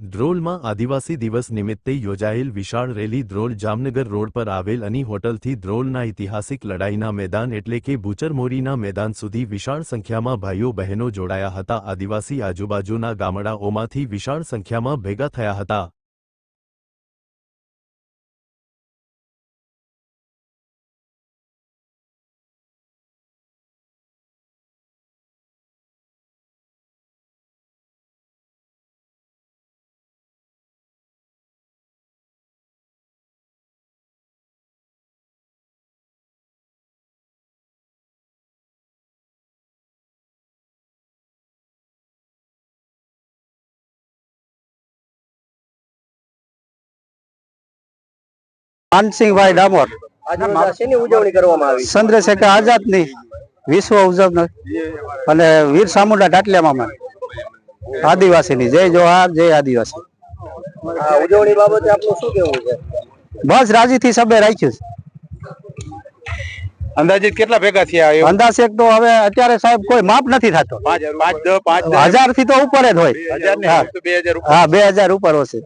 ધ્રોલમાં આદિવાસી દિવસ નિમિત્તે યોજાયેલ વિશાળ રેલી ધ્રોલ જામનગર રોડ પર આવેલ અની હોટલથી ધ્રોલના ઐતિહાસિક લડાઈના મેદાન એટલે કે ભૂચરમોરીના મેદાન સુધી વિશાળ સંખ્યામાં ભાઈઓ બહેનો જોડાયા હતા. આદિવાસી આજુબાજુના ગામડાઓમાંથી વિશાળ સંખ્યામાં ભેગા થયા હતા. માનસિંહભાઈ ડામોર. આજે ઉજવણી કરવામાં આવી? ચંદ્રશેખર આઝાદની વિશ્વ ઉજવણી. અને વીર સામુંડા ટાટલિયા આદિવાસી ની જય જોહાર જય આદિવાસી. ઉજવણી બાબતે આપનું શું કેવું છે? બસ રાજી થી સબે રાખ્યું છે. અંદાજિત કેટલા ભેગા થયા અંદાજ એક તો હવે અત્યારે સાહેબ કોઈ માપ નથી થતો. હજારથી તો ઉપર જ હોય. હા બે હજાર ઉપર હશે.